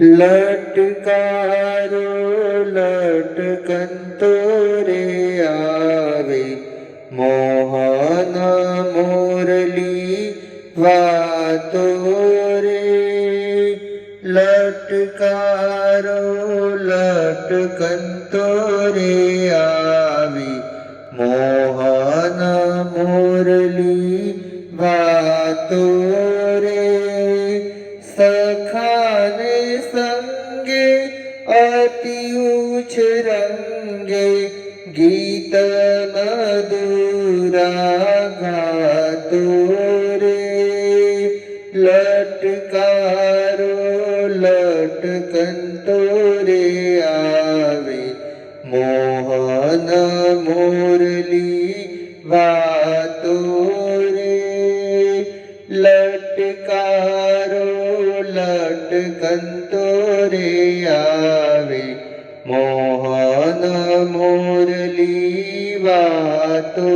લટકારો લટકંતો રે આવે. મોહન મોરલી વાતો રે લટકારો લટકંતો રે આવી. મોહન મોરલી વાતો રે સખાને સંગે અતિ ઉચ્ચ રંગે ગીત મધુરા ગાતો રે. લટકારો, લટકંતો રે આવે, મોહન મોરલી વાતો રે. લટકારો લટકંતો રે આવે મોહન મોરલી વાતો